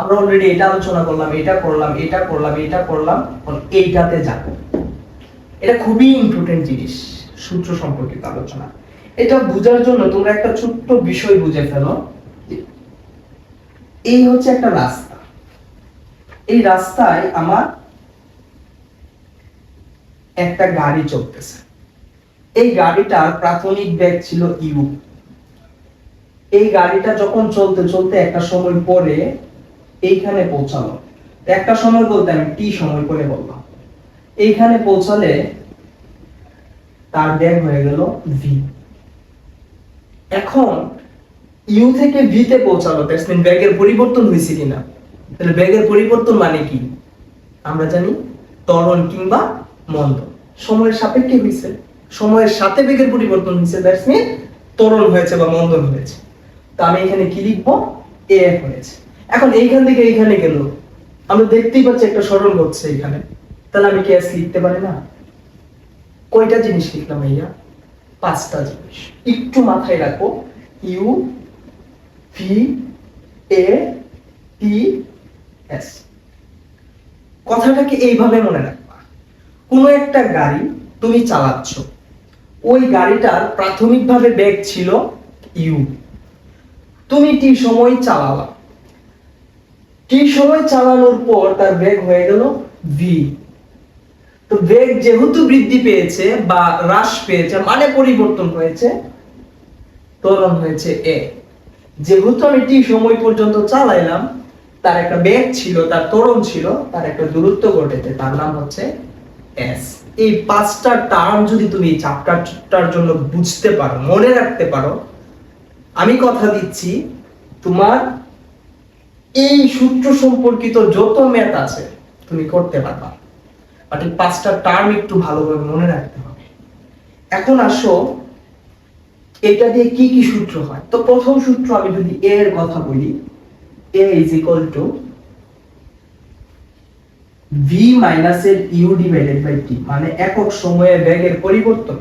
আমরা অলরেডি এটা আলোচনা করলাম, এটা করলাম এটা করলাম এটা করলাম এইটাতে যাব এটা খুবই ইম্পর্টেন্ট জিনিস, সূত্র সম্পর্কিত আলোচনা। এটা বোঝার জন্য তোমরা একটা ছোট্ট বিষয় বুঝে ফেলো। এই হচ্ছে একটা রাস্তা। এই রাস্তায় আমার একটা গাড়ি চলতেছে। এই গাড়িটার প্রাথমিক ব্যাগ ছিল ইউ। এই গাড়িটা যখন চলতে চলতে একটা সময় পরে এইখানে পৌঁছালো। একটা সময় বলতে আমি টি সময় করে বললাম। এইখানে পৌঁছালে তার ব্যাগ হয়ে গেল ভি এখন ইউ থেকে ভি তে পৌঁছালো মিন ব্যাগের পরিবর্তন হয়েছে কিনা? তাহলে ব্যাগের পরিবর্তন মানে কি? আমরা জানি ত্বরণ কিংবা মন্দ। সময়ের সাপেক্ষে হয়েছে। সময়ের সাথে বেগের পরিবর্তন হয়েছে দ্যাটস ত্বরণ হয়েছে বা মন্দন হয়েছে। তো আমি এখানে কি লিখব? এ হয়েছে। এখন এইখান থেকে এইখানে গেল। আমরা দেখতেই পাচ্ছি একটা সরল হচ্ছে এখানে। তাহলে আমি কি এস লিখতে পারি না? কয়টা জিনিস লিখলাম ভাইয়া? পাঁচটা জিনিস। একটু মাথায় রাখো। U, V, A, T, S. কথাটাকে এইভাবে মনে রাখবা। কোনো একটা গাড়ি তুমি চালাচ্ছ। ওই গাড়িটার প্রাথমিকভাবে ব্যাগ ছিল ইউ। তুমি টি সময় চালালা? টি সময় চালানোর পর তার বেগ হয়ে গেল ভি তো বেগ যেহেতু বৃদ্ধি পেয়েছে বা হ্রাস পেয়েছে মানে পরিবর্তন হয়েছে, ত্বরণ হয়েছে এ যেহেতু আমি টি সময় পর্যন্ত চালাইলাম, তার একটা বেগ ছিল, তার ত্বরণ ছিল, তার একটা দূরত্ব ঘটেছে, তার নাম হচ্ছে এস এই পাঁচটা টার্ম যদি তুমি এই চ্যাপ্টারটার জন্য বুঝতে পারো, মনে রাখতে পারো, আমি কথা দিচ্ছি, তোমার এই সূত্র সম্পর্কিত যত ম্যাথ আছে তুমি করতে পারবা। বাট এই পাঁচটা টার্ম একটু ভালোভাবে মনে রাখতে হবে। এখন আসো, এটা দিয়ে কি কি সূত্র হয়? তো প্রথম সূত্র আমি যদি এ এর কথা বলি A is equal to V minus এর ইউ ডিভাইডেড বাই টি মানে একক সময়ে বেগের পরিবর্তন।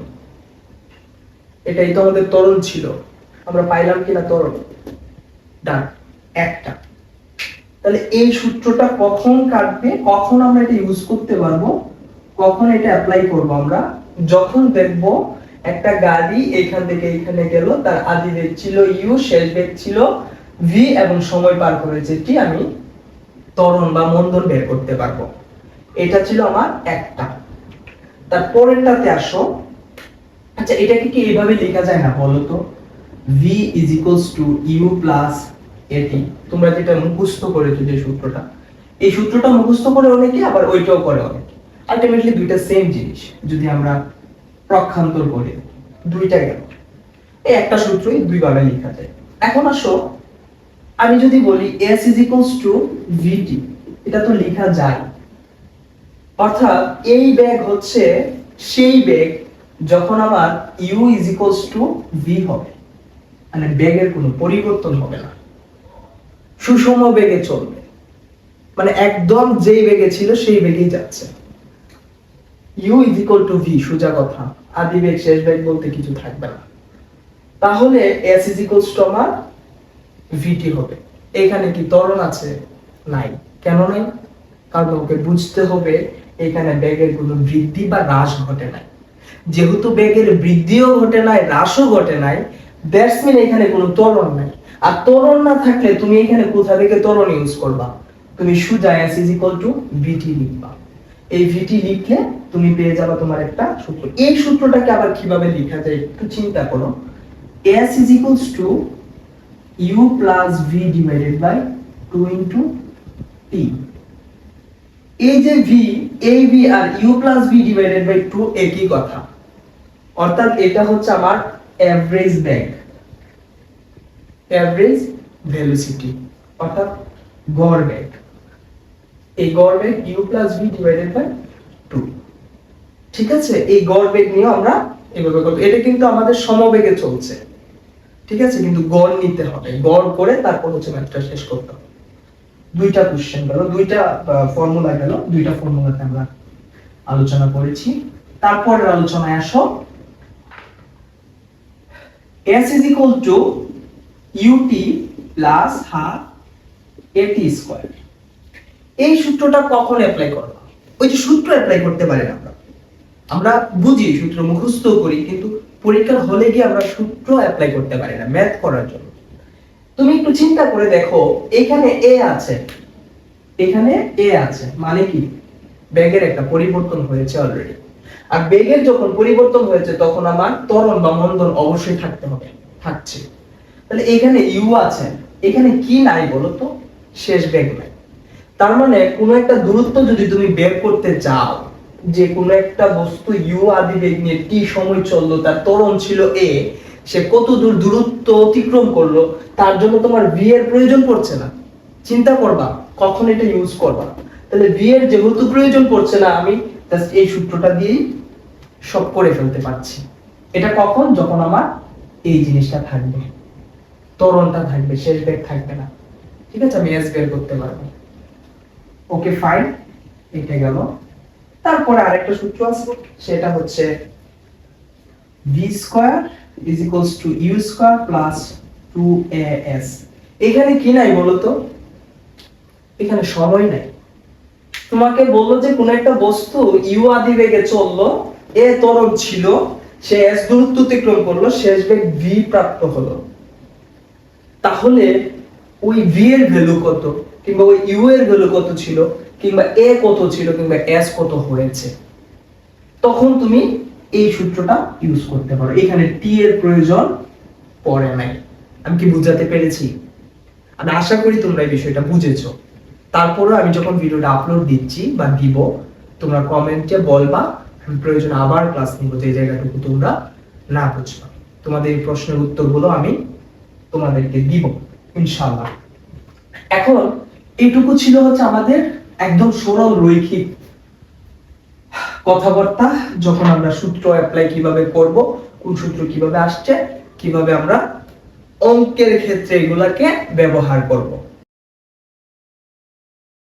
এটাই তো আমাদের ত্বরণ ছিল। আমরা পাইলাম কিনা ত্বরণ ডান, একটা। তাহলে এই সূত্রটা কখন কাটবে? কখন আমরা এটা ইউজ করতে পারব? কখন এটা অ্যাপ্লাই করব আমরা? যখন দেখব একটা গাড়ি এখান থেকে এখানে গেল, তার আদি বেগ ছিল ইউ শেষ বেগ ছিল ভি এবং সময় পার করেছে টি আমি ত্বরণ বা মন্দন বের করতে পারব। এটা ছিল আমার একটা। তার পরেরটাতে আসো। আচ্ছা এটাকে কি এইভাবে লেখা যায় না বলো তো V is equals to U plus A T. তোমরা যেটা মুখস্থ করেছ যে সূত্রটা, এই সূত্রটা মুখস্থ করে অনেকে, আবার ওইটাও করে অনেকে। আলটিমেটলি দুইটা সেম জিনিস, যদি আমরা প্রক্ষান্তর করি, দুইটা গেল। এই একটা সূত্রই দুইভাবে লেখা যায়। এখন আসো, আমি যদি বলি s is equals to vt এটা তো লেখা যায়। অর্থাৎ এই ব্যাগ হচ্ছে সেই ব্যাগ যখন আমার U is equals to v হবে। মানে ব্যাগের কোনো পরিবর্তন হবে না। সুষম বেগে চলবে। মানে একদম যেই বেগে ছিল সেই বেগেই যাচ্ছে। U is equal to V সোজা কথা। আদি বেগ, শেষ বেগ বলতে কিছু থাকবে না। তাহলে is equals to আমার vt হবে। এখানে কি ত্বরণ আছে? নাই। কেন নাই? কারণ ওকে বুঝতে হবে, এখানে বেগের কোনো বৃদ্ধি বা হ্রাস ঘটে নাই। যেহেতু বেগের বৃদ্ধিও ঘটে নাই, হ্রাসও ঘটে নাই ব্যাটসম্যান এখানে কোনো ত্বরণ নাই। আর ত্বরণ না থাকলে তুমি এখানে কোথা থেকে ত্বরণ ইউজ করবা? তুমি সুজা s is equal to vt লিখবা। এই ভিটি লিখলে তুমি পেয়ে যাবে তোমার একটা সূত্র। এই সূত্রটাকে আবার কীভাবে লেখা যায় একটু চিন্তা করো। S is equals to u plus v divided by 2 into t এই যে v, এই v R u plus v divided by 2 একই কথা। অর্থাৎ এটা হচ্ছে আমার এভারেজ ব্যাগ এভারেজ ভেলোসিটি অর্থাৎ গড় বেগ। এই গড় বেগ u plus v divided by 2 ঠিক আছে? এই গড় বেগ নিয়ে আমরা এভাবে করব এটা কিন্তু আমাদের সমবেগে চলছে। ঠিক আছে? কিন্তু গড় নিতে হবে। গড় করে তারপর হচ্ছে ম্যাথটা শেষ করতে হবে। দুইটা কোশ্চেন গেল। দুইটা ফর্মুলা গেল। দুইটা ফর্মুলাতে আমরা আলোচনা করেছি। তারপরের আলোচনায় আসো। S is equal to ut plus half A T square এই সূত্রটা কখন অ্যাপ্লাই করবা? ওই যে সূত্র অ্যাপ্লাই করতে পারি না আমরা। আমরা বুঝি সূত্র মুখস্থ করি, কিন্তু পরীক্ষার হলে গিয়ে আমরা সূত্র অ্যাপ্লাই করতে পারি না ম্যাথ করার জন্য। তুমি একটু চিন্তা করে দেখো, এখানে এ আছে। এখানে এ আছে মানে কি? বেগের একটা পরিবর্তন হয়েছে অলরেডি আর বেগের যখন পরিবর্তন হয়েছে, তখন আমার ত্বরণ বা মন্দন অবশ্যই থাকতে হবে, থাকছে। তাহলে এখানে ইউ আছে। এখানে কি নাই বলো তো শেষ বেগ নাই। তার মানে কোনো একটা দূরত্ব যদি তুমি বের করতে চাও, যে কোনো একটা বস্তু ইউ আদি বেগ নিয়ে টি সময় চলল, তার ত্বরণ ছিল এ, সে কত দূর দূরত্ব অতিক্রম করল, তার জন্য তোমার ভি এর প্রয়োজন পড়ছে না। চিন্তা করবা, কখন এটা ইউজ করবা। তাহলে ভি এর যেহেতু প্রয়োজন পড়ছে না, আমি এই সূত্রটা দিয়েই সব করে ফেলতে পারছি। এটা কখন? যখন আমার এই জিনিসটা থাকবে। ত্বরণটা থাকবে শেষ বেগ থাকবে না। ঠিক আছে, আমি এস বের করতে পারব। ওকে ফাইন এটা গেল। তারপরে আরেকটা সূত্র আছে, সেটা হচ্ছে V square is equals to U square plus two A S এখানে কি নাই বলতো? এখানে সময় নাই। তোমাকে বলল যে কোন একটা বস্তু ইউ আদি বেগে চলল এ ত্বরণ ছিল, সে এস দূরত্ব অতিক্রম করল, শেষ বেগ ভি প্রাপ্ত হলো। তাহলে ওই ভি এর ভ্যালু কত? কিংবা ওই ইউ এর ভ্যালু কত ছিল? কিংবা এ কত ছিল? কিংবা এস কত হয়েছে? তখন তুমি এই সূত্রটা ইউজ করতে পারো। এখানে টি এর প্রয়োজন পড়ে নাই। আমি কি বুঝাতে পেরেছি? আমি আশা করি তোমরা এই বিষয়টা বুঝেছ। তারপরে আমি যখন ভিডিওটা আপলোড দিচ্ছি বা দিব, তোমরা কমেন্টে বলবা, আমি প্রয়োজন আবার ক্লাস নিব, যে জায়গাটুকু তোমরা না বুঝবা। তোমাদের এই প্রশ্নের উত্তরগুলো আমি তোমাদেরকে দিব, ইনশাআল্লাহ। এখন এটুকু ছিল হচ্ছে আমাদের একদম সরল রৈখিক কথাবার্তা, যখন আমরা সূত্র অ্যাপ্লাই কীভাবে করব, কোন সূত্র কীভাবে আসছে, কীভাবে আমরা অঙ্কের ক্ষেত্রে এগুলাকে ব্যবহার করব।